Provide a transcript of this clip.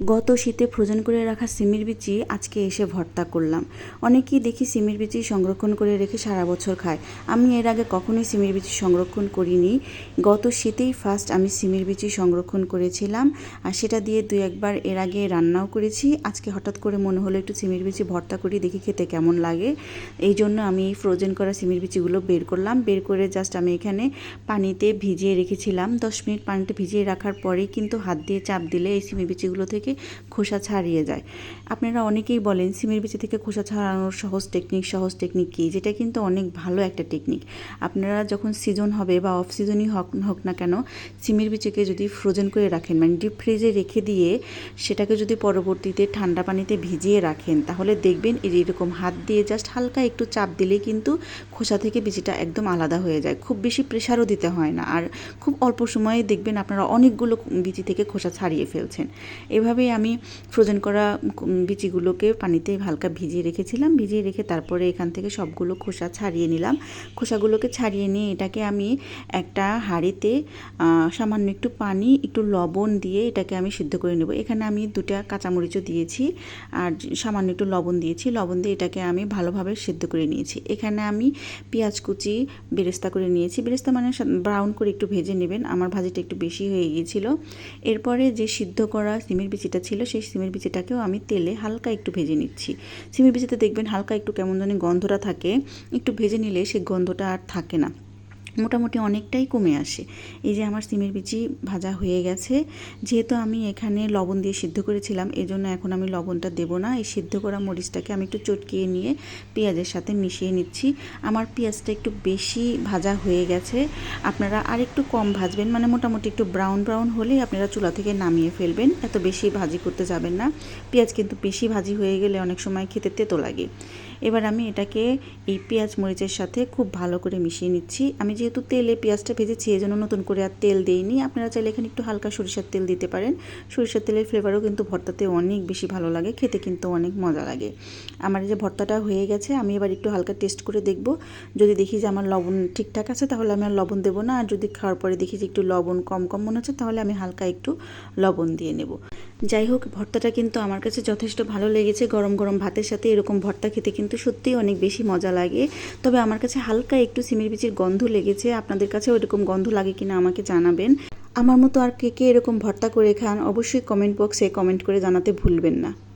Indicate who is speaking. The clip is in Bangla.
Speaker 1: গত শীতে ফ্রোজেন করে রাখা সিমের বিচি আজকে এসে ভর্তা করলাম। অনেকেই দেখি সিমের বিচি সংরক্ষণ করে রেখে সারা বছর খায়। আমি এর আগে কখনোই সিমের বিচি সংরক্ষণ করিনি। গত শীতেই ফার্স্ট আমি সিমের বিচি সংরক্ষণ করেছিলাম আর সেটা দিয়ে দু একবার এর আগে রান্নাও করেছি। আজকে হঠাৎ করে মনে হলো একটু সিমের বিচি ভর্তা করি, দেখি খেতে কেমন লাগে। এই জন্য আমি ফ্রোজেন করা সিমের বিচিগুলো বের করলাম। বের করে জাস্ট আমি এখানে পানিতে ভিজিয়ে রেখেছিলাম। দশ মিনিট পানিতে ভিজিয়ে রাখার পরেই কিন্তু হাত দিয়ে চাপ দিলে এই সিমের বিচিগুলো থেকে খোসা ছাড়িয়ে যায়। আপনারা অনেকেই বলেন, সিমের বিচি থেকে খোসা ছাড়ানোর সহজ টেকনিক সহজ টেকনিক কী? যেটা কিন্তু অনেক ভালো একটা টেকনিক আপনারা যখন সিজন হবে বা অফ সিজনই হোক হোক না কেন, সিমের বিচিকে যদি ফ্রোজেন করে রাখেন মানে ডিপ ফ্রিজে রেখে দিয়ে সেটাকে যদি পরবর্তীতে ঠান্ডা পানিতে ভিজিয়ে রাখেন, তাহলে দেখবেন এরকম হাত দিয়ে জাস্ট হালকা একটু চাপ দিলেই কিন্তু খোসা থেকে বিচিটা একদম আলাদা হয়ে যায়। খুব বেশি প্রেশারও দিতে হয় না। আর খুব অল্প সময়ে দেখবেন আপনারা অনেকগুলো বিচি থেকে খোসা ছাড়িয়ে ফেলছেন। এভাবেই আমি ফ্রোজেন করা বিচিগুলোকে পানিতে হালকা ভিজিয়ে রেখেছিলাম। ভিজিয়ে রেখে তারপরে এখান থেকে সবগুলো খোসা ছাড়িয়ে নিলাম। খোসাগুলোকে ছাড়িয়ে নিয়ে এটাকে আমি একটা হাঁড়িতে সামান্য একটু পানি, একটু লবণ দিয়ে এটাকে আমি সিদ্ধ করে নেব। এখানে আমি দুটা কাঁচামরিচও দিয়েছি আর সামান্য একটু লবণ দিয়েছি। লবণ দিয়ে এটাকে আমি ভালোভাবে সিদ্ধ করে নিয়েছি। এখানে আমি পেঁয়াজ কুচি বেরেস্তা করে নিয়েছি। বেরেস্তা মানে ব্রাউন করে একটু ভেজে নেবেন। আমার ভাজিটা একটু বেশি হয়ে গিয়েছিল। এরপরে যে সিদ্ধ করা সিমের বিচিটা ছিল সেই সিমের বিচিটাকেও আমি তেলে হালকা একটু ভেজে নিচ্ছি। সিমের বিচিতে দেখবেন হালকা একটু কেমন জানি গন্ধটা থাকে, একটু ভেজে নিলে সেই গন্ধটা আর থাকে না। মোটামুটি অনেকটাই কমে আসে। এই যে আমার সিমের বিচি ভাজা হয়ে গেছে, যেহেতু আমি এখানে লবণ দিয়ে সিদ্ধ করেছিলাম এই জন্য এখন আমি লবণটা দেবো না। এই সিদ্ধ করা মরিচটাকে আমি একটু চটকিয়ে নিয়ে পেঁয়াজের সাথে মিশিয়ে নিচ্ছি। আমার পেঁয়াজটা একটু বেশি ভাজা হয়ে গেছে। আপনারা আর একটু কম ভাজবেন মানে মোটামুটি একটু ব্রাউন ব্রাউন হলেই আপনারা চুলা থেকে নামিয়ে ফেলবেন। এত বেশি ভাজি করতে যাবেন না। পেঁয়াজ কিন্তু বেশি ভাজি হয়ে গেলে অনেক সময় খেতে তেতো লাগে। এবার আমি এটাকে এই পেঁয়াজ মরিচের সাথে খুব ভালো করে মিশিয়ে নিচ্ছি। আমি যেহেতু তেলে পেঁয়াজটা ভেজেছি এই জন্য নতুন করে আর তেল দিইনি। আপনারা চাইলে এখানে একটু হালকা সরিষার তেল দিতে পারেন। সরিষার তেলের ফ্লেভারও কিন্তু ভর্তাতে অনেক বেশি ভালো লাগে, খেতে কিন্তু অনেক মজা লাগে। আমার যে ভর্তাটা হয়ে গেছে, আমি এবার একটু হালকা টেস্ট করে দেখব। যদি দেখি যে আমার লবণ ঠিকঠাক আছে, তাহলে আমি আর লবণ দেবো না। আর যদি খাওয়ার পরে দেখি যে একটু লবণ কম কম মনে হচ্ছে, তাহলে আমি হালকা একটু লবণ দিয়ে নেব। যাই হোক, ভর্তাটা কিন্তু আমার কাছে যথেষ্ট ভালো লেগেছে। গরম গরম ভাতের সাথে এরকম ভর্তা খেতে কিন্তু সত্যিই অনেক বেশি মজা লাগে। তবে আমার কাছে হালকা একটু সিমের বিচির গন্ধ লেগেছে। আপনাদের কাছে ওইরকম গন্ধ লাগে কিনা আমাকে জানাবেন। আমার মতো আর কে কে এরকম ভর্তা করে খান, অবশ্যই কমেন্ট বক্সে কমেন্ট করে জানাতে ভুলবেন না।